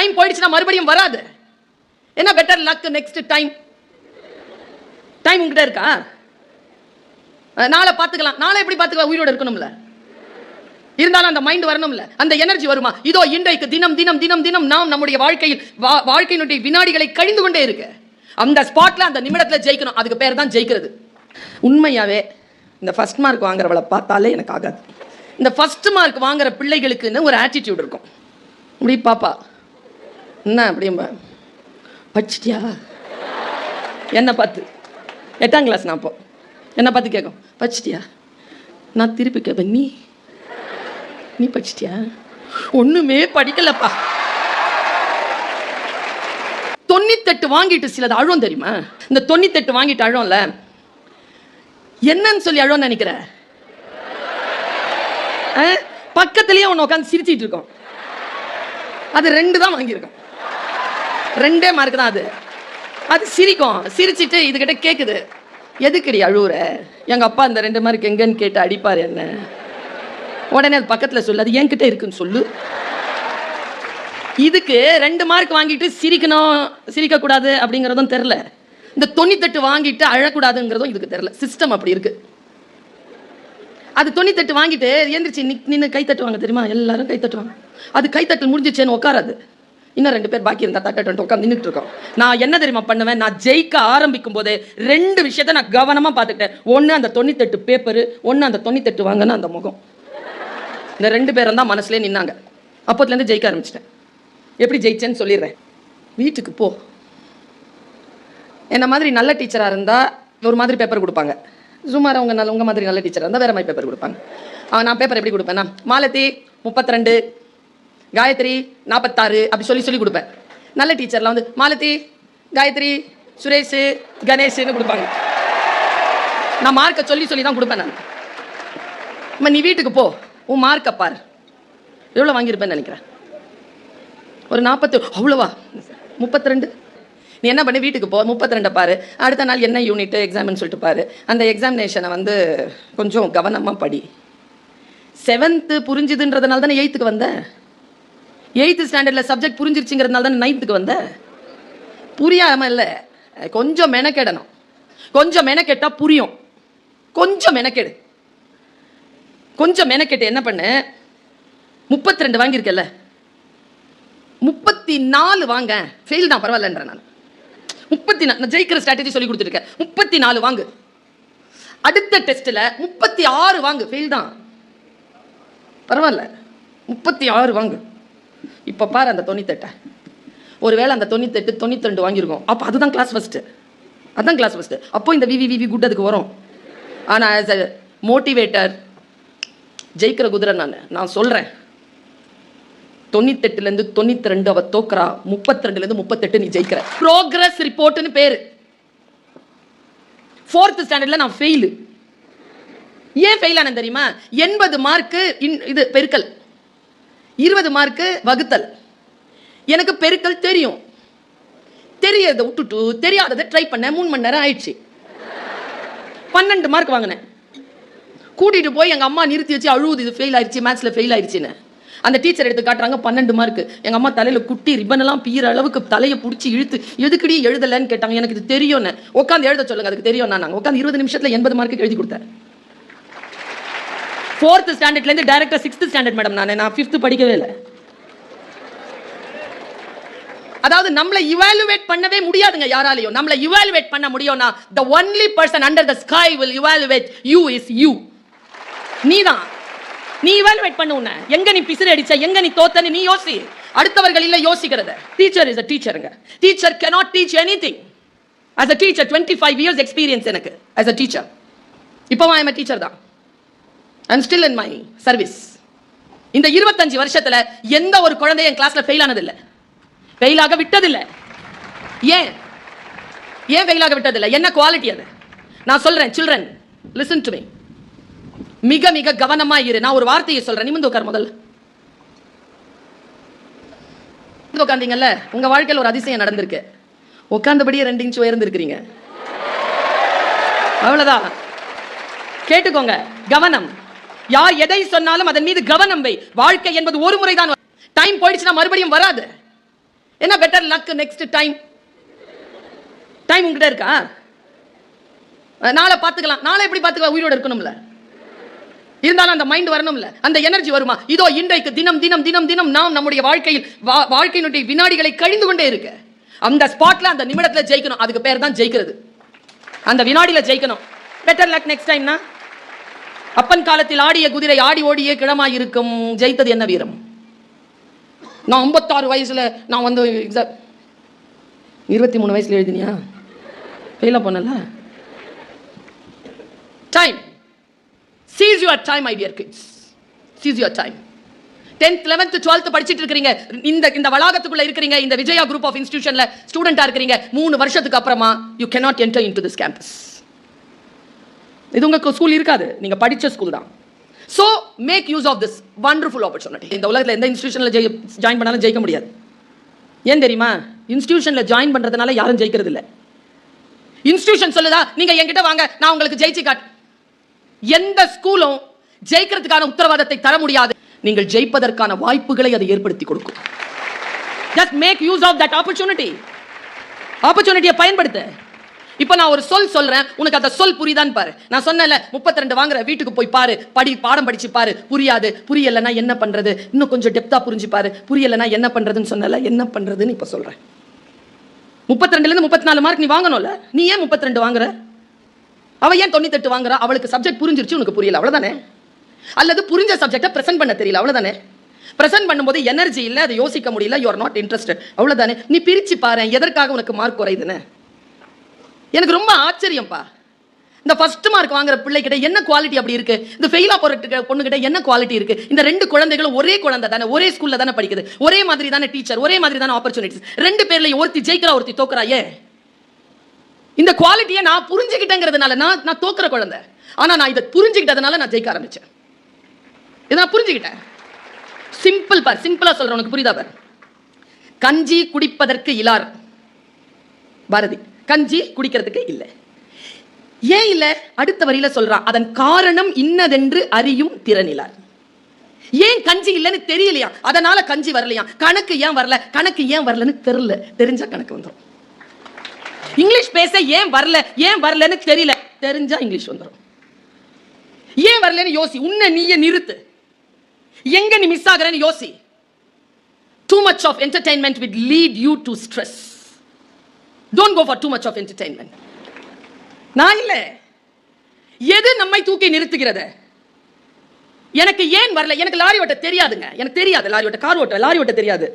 Time போயிடுச்சுன்னா மறுபடியும் வராது. என்ன better luck next time time உங்ககிட்ட இருக்கா? நாளை பார்த்துக்கலாம். நாளை எப்படி பார்த்துக்கலாம்? உயிரோட இருக்கணும்ல. இருந்தாலும் அந்த மைண்ட் வரணும்ல. அந்த எனர்ஜி வருமா? இதோ இன்றைக்கு தினம் தினம் தினம் தினம் நாம் நம்முடைய வாழ்க்கையில் வா- வாழ்க்கையினுடைய வினாடிகளை கழிந்து கொண்டே இருக்கு. அந்த ஸ்பாட்ல அந்த நிமிடத்தில் ஜெயிக்கணும். அதுக்கு பேர் தான் ஜெயிக்கிறது. உண்மையாவே இந்த ஃபர்ஸ்ட் மார்க் வாங்குறவளை பார்த்தாலே எனக்கு ஆகாது. இந்த ஃபர்ஸ்ட் மார்க் வாங்குற பிள்ளைகளுக்குன்னு ஒரு ஆட்டிடியூட் இருக்கும். இப்படி பாப்பா என்ன அப்படிம்பா படிச்சிட்டியா? என்னை பார்த்து. எட்டாம் கிளாஸ் நான் அப்போ. என்னை பார்த்து கேட்கும். படிச்சிட்டியா? நான் திருப்பி கேட்பேன் நீ நீ படிச்சிட்டியா? ஒன்றுமே படிக்கலப்பா. தொண்ணூத்தெட்டு வாங்கிட்டு சிலது அழும் தெரியுமா? இந்த தொண்ணூத்தெட்டு வாங்கிட்டு அழும்ல என்னன்னு சொல்லி அழும் நினைக்கிற? ஆ? ஒன்று உட்காந்து சிரிச்சிட்டு இருக்கோம். அது ரெண்டு தான் வாங்கியிருக்கோம். ரெண்டே மார்க் தான் அது. அது சிரிக்கும். சிரிச்சிட்டு இதுகிட்ட கேட்குது எதுக்குடி அழுவுற? எங்க அப்பா அந்த ரெண்டு மார்க் எங்கன்னு கேட்டு அடிப்பார் என்ன? உடனே அது பக்கத்தில் சொல்லு. அது என்கிட்ட இருக்குன்னு சொல்லு. இதுக்கு ரெண்டு மார்க் வாங்கிட்டு சிரிக்கணும் சிரிக்கக்கூடாது அப்படிங்கிறதும் தெரில இந்த தொண்ணூத்தெட்டு வாங்கிட்டு அழக்கூடாதுங்கிறதும் இதுக்கு தெரில சிஸ்டம் அப்படி இருக்கு. அது தொண்ணூத்தெட்டு வாங்கிட்டு எந்திரிச்சு நின்று கை தட்டுவாங்க தெரியுமா? எல்லாரும் கை தட்டுவாங்க அது கைத்தட்டல் முடிஞ்சிச்சேன்னு உட்காராது. இன்னும் ரெண்டு பேர் பாக்கி இருந்தா தட்டு உட்காந்து நின்றுட்டு இருக்கோம். நான் என்ன தெரியுமா பண்ணுவேன்? நான் ஜெயிக்க ஆரம்பிக்கும் போது ரெண்டு விஷயத்த நான் கவனமா பார்த்துக்கிட்டேன். ஒன்று அந்த தொண்ணூத்தெட்டு பேப்பர் ஒன்று அந்த தொண்ணூத்தெட்டு வாங்கினா அந்த முகம். இந்த ரெண்டு பேரும் தான் மனசுலேயே நின்னாங்க. அப்போத்துலேருந்து ஜெயிக்க ஆரம்பிச்சிட்டேன். எப்படி ஜெயிச்சேன்னு சொல்லிடுறேன். வீட்டுக்கு போ. என்ன மாதிரி நல்ல டீச்சராக இருந்தால் ஒரு மாதிரி பேப்பர் கொடுப்பாங்க. சுமார் அவங்க நல்ல உங்கள் மாதிரி நல்ல டீச்சராக இருந்தால் வேறு மாதிரி பேப்பர் கொடுப்பாங்க. நான் பேப்பர் எப்படி கொடுப்பேன்னா மாலத்தி முப்பத்தி ரெண்டு காயத்ரி நாற்பத்தாறு அப்படி சொல்லி சொல்லி கொடுப்பேன். நல்ல டீச்சர்லாம் வந்து மாலதி காயத்ரி சுரேஷ் கணேஷ்னு கொடுப்பாங்க. நான் மார்க்கை சொல்லி சொல்லி தான் கொடுப்பேன் நான். அம்மா நீ வீட்டுக்கு போ. உன் மார்க்கை பார். எவ்வளோ வாங்கியிருப்பேன்னு நினைக்கிறேன்? ஒரு நாற்பத்து அவ்வளோவா? முப்பத்தி ரெண்டு நீ என்ன பண்ணி வீட்டுக்கு போ. முப்பத்தி ரெண்டை பாரு. அடுத்த நாள் என்ன யூனிட்டு எக்ஸாம்னு சொல்லிட்டு பாரு. அந்த எக்ஸாமினேஷனை வந்து கொஞ்சம் கவனமாக படி. செவன்த்து புரிஞ்சுதுன்றதுனால தானே எயித்துக்கு வந்தேன். எயித்து ஸ்டாண்டர்டில் சப்ஜெக்ட் புரிஞ்சிருச்சுங்கிறதுனால தான் நைன்த்துக்கு வந்தேன் புரியாம இல்லை. கொஞ்சம் மெனக்கெடணும். கொஞ்சம் மெனக்கெட்டால் புரியும். கொஞ்சம் மெனக்கெடு. கொஞ்சம் மெனக்கெட்டு என்ன பண்ணு? முப்பத்தி ரெண்டு வாங்கியிருக்கல முப்பத்தி நாலு வாங்க. ஃபெயில் தான் பரவாயில்லன்ற நான். முப்பத்தி நாலு நான் ஜெயிக்கிற ஸ்ட்ராட்டஜி சொல்லி கொடுத்துருக்கேன் முப்பத்தி நாலு வாங்கு. அடுத்த டெஸ்ட்டில் முப்பத்தி ஆறு வாங்கு. ஃபெயில் தான். பரவாயில்ல. முப்பத்தி ஆறு வாங்கு. இப்போ பாரு அந்த தொண்ணூத்தெட்டை ஒருவேளை அந்த தொண்ணூத்தெட்டு தொண்ணூத்தி ரெண்டு வாங்கியிருக்கோம். அப்போ அதுதான் கிளாஸ் ஃபஸ்ட்டு அதான் கிளாஸ் ஃபஸ்ட்டு அப்போ இந்த விவி விவி குட் அதுக்கு வரும். ஆனால் ஆஸ் அ மோட்டிவேட்டர் ஜெயிக்கிற குதிரை நான் நான் சொல்கிறேன் தொண்ணூத்தெட்டுலேருந்து தொண்ணூத்தி ரெண்டு அவ தோக்குறா. முப்பத்தி ரெண்டுலேருந்து முப்பத்தெட்டு நீ ஜெயிக்கிற. ப்ரோக்ரஸ் ரிப்போர்ட்டுன்னு பேரு. ஃபோர்த் ஸ்டாண்டர்டில் நான் ஃபெயிலு ஏன் ஃபெயில் ஆனேன் தெரியுமா? எண்பது மார்க்கு இன் இது பெருக்கல். இருபது மார்க்கு வகுத்தல். எனக்கு பெருக்கல் தெரியும். தெரியறதை விட்டுட்டு தெரியாததை ட்ரை பண்ணேன் மூணு மணி நேரம் ஆயிடுச்சு. பன்னெண்டு மார்க் வாங்கினேன். கூட்டிட்டு போய் எங்க அம்மா நிறுத்தி வச்சு அழுவுது இது ஃபெயில் ஆயிடுச்சு மேத்ஸ்ல ஃபெயில் ஆயிடுச்சுன்னு அந்த டீச்சர் எடுத்து காட்டுறாங்க பன்னெண்டு மார்க் எங்க அம்மா தலையில குட்டி ரிப்பன் எல்லாம் பீற அளவுக்கு தலையை பிடிச்சி இழுத்து எதுக்கடி எழுதலன்னு கேட்டாங்க எனக்கு இது தெரியும்னு. உட்காந்து எழுத சொல்லுங்க அதுக்கு தெரியும் நான் உட்காந்து இருபது நிமிஷத்துல எண்பது மார்க்கு எழுதி கொடுத்தேன். ஃபோர்த் ஸ்டாண்டர்ட்லேருந்து இருந்து சிக்ஸ்த் ஸ்டாண்டர்ட் மேடம் நான். நான் ஃபிஃப்த் படிக்கவே இல்லை. அதாவது நம்மளை இவாலுவேட் பண்ணவே முடியாதுங்க யாராலையும். நம்மளை இவாலுவேட் பண்ண முடியும்னா the only person under the sky will evaluate you is you நீ தான் நீ இவாலுவேட் பண்ண உன்ன. எங்க நீ பிசிறு அடிச்ச எங்க நீ தோத்தன்னு நீ யோசி. அடுத்தவர்கள் இல்லை யோசிக்கிறத. Teacher is a டீச்சருங்க teacher cannot teach anything as a teacher twenty five years experience எனக்கு அஸ் அ டீச்சர் இப்போ ஐ டீச்சர் தான். I'm still in my service இந்த இருபத்தஞ்சு வருஷத்துல எந்த ஒரு குழந்தை என் கிளாஸ்ல ஃபெயில் ஆனதில்லை. ஃபெயிலாக விட்டதில்லை. ஏன்? ஏன் ஃபெயிலாக விட்டதில்லை? என்ன குவாலிட்டி அது? நான் சொல்றேன் சில்ட்ரன் லிசன் டு மீ மிக மிக கவனமா இரு. நான் ஒரு வார்த்தையை சொல்றேன். நிமிந்து உட்கார் முதல்ல. உட்காந்தீங்கல்ல உங்க வாழ்க்கையில் ஒரு அதிசயம் நடந்திருக்கு. உட்காந்தபடியே ரெண்டு இன்ச் உயர்ந்திருக்கிறீங்க. அவ்வளவுதான். கேட்டுக்கோங்க. கவனம். யார் எதை சொன்னாலும் அதன் மீது கவனம் வை. வாழ்க்கை என்பது ஒரு முறை தான் டைம் போயிடுச்சுன்னா மறுபடியும் வராது. என்ன better luck next time time உங்ககிட்ட இருக்கா? நாளை பார்த்துக்கலாம். நாளை எப்படி பார்த்துக்கலாம்? உயிரோடு இருக்கணும்ல. இருந்தாலும் அந்த மைண்ட் வரணும்ல. அந்த எனர்ஜி வருமா? இதோ இன்றைக்கு தினம் தினம் தினம் தினம் நாம் நம்முடைய வாழ்க்கையில் வா- வாழ்க்கையினுடைய வினாடிகளை கழிந்து கொண்டே இருக்க. அந்த ஸ்பாட்ல அந்த நிமிடத்துல ஜெயிக்கணும். அதுக்கு பேர் தான் ஜெயிக்கிறது. அந்த வினாடியில் ஜெயிக்கணும். பெட்டர் லக் நெக்ஸ்ட் டைம்னா அப்பன் காலத்தில் ஆடிய குதிரை ஆடி ஓடியே கிழமாய் இருக்கும் ஜெயித்தது என்ன வீரம்? நான் 56 வயசுல நான் வந்து எக்ஸாம் இருபத்தி மூணு வயசுல எழுதினியா? ஃபெயிலாக பண்ணல time seize your time I kids seize your time tenth eleventh twelfth படிச்சிட்டு இருக்கிறீங்க. இந்த இந்த வளாகத்துக்குள்ள இருக்கிறீங்க. இந்த விஜயா குரூப் ஆஃப் இன்ஸ்டியூஷன்ல ஸ்டூடெண்டா இருக்கிறீங்க. மூணு வருஷத்துக்கு அப்புறமா you cannot enter into this campus இது உங்களுக்கு ஸ்கூல் இருக்காது. நீங்கள் படித்த ஸ்கூல் தான். So make use of this wonderful opportunity இந்த உலகத்தில் எந்த இன்ஸ்டியூஷனில் ஜெய் ஜாயின் பண்ணாலும் ஜெயிக்க முடியாது. ஏன் தெரியுமா? இன்ஸ்டியூஷனில் ஜாயின் பண்ணுறதுனால யாரும் ஜெயிக்கிறது இல்லை. இன்ஸ்டியூஷன் சொல்லுதா நீங்கள் என்கிட்ட வாங்க நான் உங்களுக்கு ஜெயிச்சு காட்டு எந்த ஸ்கூலும் ஜெயிக்கிறதுக்கான உத்தரவாதத்தை தர முடியாது. நீங்கள் ஜெயிப்பதற்கான வாய்ப்புகளை அதை ஏற்படுத்தி கொடுக்கும். Just make use of that opportunity ஆப்பர்ச்சுனிட்டியை பயன்படுத்த. இப்போ நான் ஒரு சொல் சொல்றேன். உனக்கு அந்த சொல் புரியுதான்னு பாரு. நான் சொன்னேன்ல 32 வாங்குற வீட்டுக்கு போய் பாரு. படி பாடம் படிச்சு பாரு. புரியாது. புரியலன்னா என்ன பண்றது? இன்னும் கொஞ்சம் டெப்தா புரிஞ்சு பாரு. புரியலன்னா என்ன பண்றதுன்னு சொன்னல என்ன பண்றதுன்னு இப்போ சொல்றேன். 32 இருந்து முப்பத்தி நாலு மார்க் நீ வாங்கணும்ல. நீ ஏன் 32 வாங்குற? அவ ஏன் தொண்ணூத்தெட்டு வாங்குறா? அவளுக்கு சப்ஜெக்ட் புரிஞ்சிருச்சு உனக்கு புரியல. அவ்வளவுதானே? அல்லது புரிஞ்ச சப்ஜெக்டை பிரசன்ட் பண்ண தெரியல. அவ்வளவுதானே? பிரசன்ட் பண்ணும்போது எனர்ஜி இல்லை அதை யோசிக்க முடியல. யூ ஆர் நாட் இன்ட்ரெஸ்டட் அவ்வளோதானே நீ பிரித்து பாரு. எதற்காக உனக்கு மார்க் குறையுதுன்னு? எனக்கு ரொம்ப ஆச்சரியம்ப்பா. இந்த ஃபர்ஸ்ட் மார்க் வாங்குற பிள்ளைகிட்ட என்ன குவாலிட்டி அப்படி இருக்கு? இந்த ஃபெயிலா போற பொண்ணுகிட்ட என்ன குவாலிட்டி இருக்கு? இந்த ரெண்டு குழந்தைகளும் ஒரே குழந்தை தானே ஒரே ஸ்கூல்ல தானே படிக்குது. ஒரே மாதிரி தானே டீச்சர் ஒரே மாதிரி தானே ஆப்பர்ச்சுனிட்டிஸ் ரெண்டு பேர்ல ஒருத்தி ஜெயிக்கிறா ஒருத்தி தோக்குறா ஏன்? இந்த குவாலிட்டியை நான் புரிஞ்சுக்கிட்டேங்கிறதுனால நான் நான் தோக்குற குழந்தை. ஆனா நான் இதை புரிஞ்சுக்கிட்டதுனால நான் ஜெயிக்க ஆரம்பிச்சேன். இதை நான் புரிஞ்சுக்கிட்டேன் சிம்பிள் பார் சிம்பிளா சொல்றேன் உனக்கு புரியுதா பார்? கஞ்சி குடிப்பதற்கு இலார். பாரதி. கஞ்சி குடிக்கிறதுக்கு இல்லை. ஏன் இல்ல? அடுத்த வரியில சொல்றான் அதன் காரணம் இன்னதென்று அறியும் திறனிலார் ஏன் கஞ்சி இல்லைன்னு தெரியலையா? அதனால கஞ்சி வரலையா? கணக்கு ஏன் வரல? கணக்கு ஏன் வரலன்னு தெரியல. தெரிஞ்சா கணக்கு வந்துடும் இங்கிலீஷ் பேச ஏன் வரல? ஏன் வரலன்னு தெரியல. தெரிஞ்சா இங்கிலீஷ் வந்துடும் ஏன் வரலன்னு யோசி. உன்னை நீயே நிறுத்து. எங்க நீ மிஸ் ஆகிறன்னு யோசி. Too much of entertainment with lead you to stress don't go for too much of entertainment நான் இல்லை. எது நம்மை தூக்கி நிறுத்துகிறது? எனக்கு ஏன் வரல? எனக்கு லாரி ஓட்ட தெரியாதுங்க. எனக்கு தெரியாது. லாரி ஓட்ட கார் ஓட்ட லாரி ஓட்ட தெரியாது.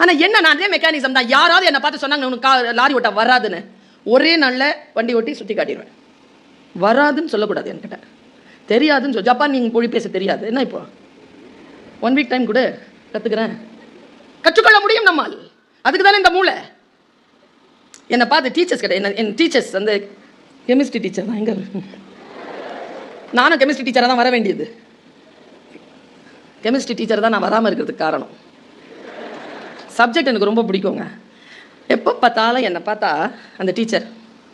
ஆனால் என்ன நான் அதே மெக்கானிசம் தான். யாராவது என்னை பார்த்து சொன்னாங்க உனக்கு லாரி ஓட்ட வராதுன்னு. ஒரே நாளில் வண்டி ஓட்டி சுற்றி காட்டிடுவேன். வராதுன்னு சொல்லக்கூடாது என்கிட்ட. தெரியாதுன்னு சொல் ஜப்பான் நீங்கள் மொழி பேச தெரியாது. என்ன இப்போ? ஒன் வீக் டைம் கொடு கற்றுக்கிறேன் கற்றுக்கொள்ள முடியும் நம்மால். அதுக்கு தானே இந்த மூளை? என்னை பார்த்து டீச்சர்ஸ் கிடையாது என்ன என் டீச்சர்ஸ் அந்த கெமிஸ்ட்ரி டீச்சர் தான் எங்கே? நானும் கெமிஸ்ட்ரி டீச்சராக தான் வர வேண்டியது. கெமிஸ்ட்ரி டீச்சர் தான் நான் வராமல் இருக்கிறதுக்கு காரணம். சப்ஜெக்ட் எனக்கு ரொம்ப பிடிக்குங்க. எப்போ பார்த்தாலும் என்னை பார்த்தா அந்த டீச்சர்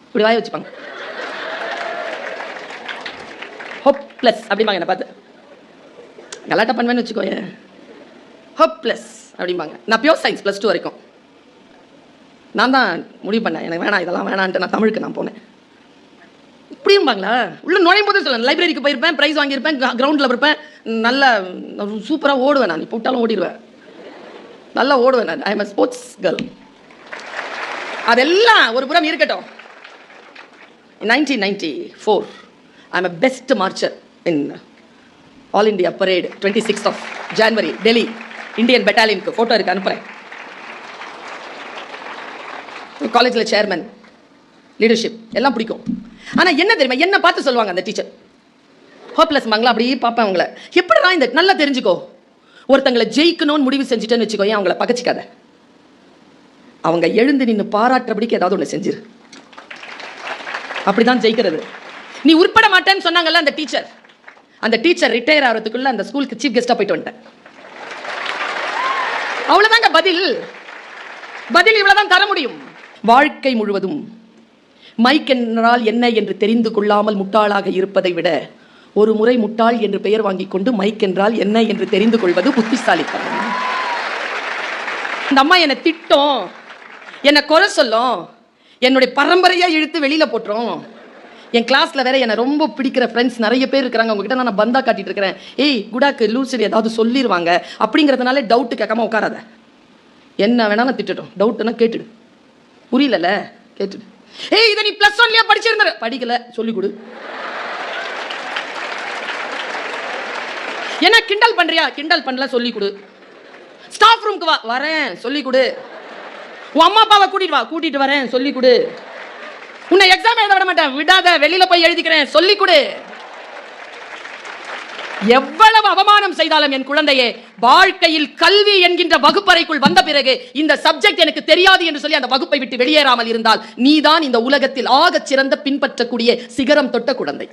இப்படி வாய வச்சுப்பாங்க. ஹோப்லெஸ் அப்படிம்பாங்க என்னை பார்த்து. கலாட்டா பண்ணுவேன்னு வச்சுக்கோங்க ஹோப்லெஸ் அப்படிம்பாங்க. நான் பியோர் சயின்ஸ் ப்ளஸ் டூ வரைக்கும். நான் தான் முடிவு பண்ணேன். எனக்கு வேணாம் இதெல்லாம் வேணான்ட்டு நான் தமிழுக்கு நான் போனேன். இப்படியும்பாங்களா உள்ள நுழையும் போதே சொல்லுவேன் லைப்ரரிக்கு போயிருப்பேன் ப்ரைஸ் வாங்கியிருப்பேன் கிரவுண்டில் இருப்பேன். நல்லா சூப்பராக ஓடுவேன் நான். இப்போ விட்டாலும் ஓடிடுவேன். நல்லா ஓடுவேன் நான். ஐ எம் ஸ்போர்ட்ஸ் கேர்ள் அதெல்லாம் ஒரு புறம் இருக்கட்டும். Nineteen ninety four I am best marcher in all India parade twenty six of January Delhi Indian பெட்டாலியனுக்கு photo இருக்கு அனுப்புகிறேன் காலேஜில் சேர்மன் லீடர்ஷிப் எல்லாம் பிடிக்கும். ஆனால் என்ன தெரியுமா? என்ன பார்த்து சொல்லுவாங்க அந்த டீச்சர் ஹோப்லெஸ் மங்களா அப்படியே பார்ப்பேன் அவங்கள. எப்படிடா இந்த நல்லா தெரிஞ்சுக்கோ. ஒருத்தங்களை ஜெயிக்கணும்னு முடிவு செஞ்சுட்டேன்னு வச்சுக்கோ ஏன் அவங்கள பகச்சிக்காத? அவங்க எழுந்து நின்று பாராட்டுறபடிக்கு ஏதாவது ஒன்று செஞ்சிரு. அப்படிதான் ஜெயிக்கிறது. நீ உட்பட மாட்டேன்னு சொன்னாங்கல்ல அந்த டீச்சர் அந்த டீச்சர் ரிட்டையர் ஆகிறதுக்குள்ள அந்த ஸ்கூலுக்கு சீஃப் கெஸ்டாக போயிட்டு வந்துட்டேன். அவ்வளோதாங்க பதில். பதில் இவ்வளோதான் தர முடியும். வாழ்க்கை முழுவதும். மைக் என்றால் என்ன என்று தெரிந்து கொள்ளாமல் முட்டாளாக இருப்பதை விட ஒரு முறை முட்டாள் என்று பெயர் வாங்கிக் கொண்டு மைக் என்றால் என்ன என்று தெரிந்து கொள்வது புத்திசாலித்தனம். இந்த அம்மா என்னை திட்டம். என்னை குறை சொல்லும். என்னுடைய பரம்பரையாக இழுத்து வெளியில் போட்டுரும். என் கிளாஸில் வேற என்னை ரொம்ப பிடிக்கிற ஃப்ரெண்ட்ஸ் நிறைய பேர் இருக்கிறாங்க. உங்ககிட்ட நான் பந்தா காட்டிட்டு இருக்கிறேன். ஏய் குடாக்கு லூசர் ஏதாவது சொல்லிடுவாங்க அப்படிங்கிறதுனால டவுட்டு கேட்காம உட்காராத. என்ன வேணாலும் திட்டட்டும். டவுட்டுன்னா கேட்டுடு. புரியலல? கேட்டு. ஏய் இதை நீ ப்ளஸ் ஒன்லயே படிச்சிருந்த படிக்கல. சொல்லி கொடு. என்ன கிண்டல் பண்றியா? கிண்டல் பண்ணல சொல்லி கொடு. ஸ்டாஃப் ரூம்க்கு வா. வரேன். சொல்லி கொடு. உன் அம்மா அப்பாவை கூட்டிட்டு வா. கூட்டிட்டு வரேன். சொல்லி கொடு. உன்னை எக்ஸாம் எழுத விட மாட்டேன். விடாத. வெளியில போய் எழுதிக்கிறேன். சொல்லி கொடு. எவ்வளவு அவமானம் செய்தாலும் என் குழந்தையே வாழ்க்கையில் கல்வி என்கின்ற வகுப்பறைக்குள் வந்த பிறகு இந்த சப்ஜெக்ட் எனக்கு தெரியாது என்று சொல்லி அந்த வகுப்பை விட்டு வெளியேறாமல் இருந்தால் நீதான் இந்த உலகத்தில் ஆகச் சிறந்த பின்பற்றக்கூடிய சிகரம் தொட்ட குழந்தை.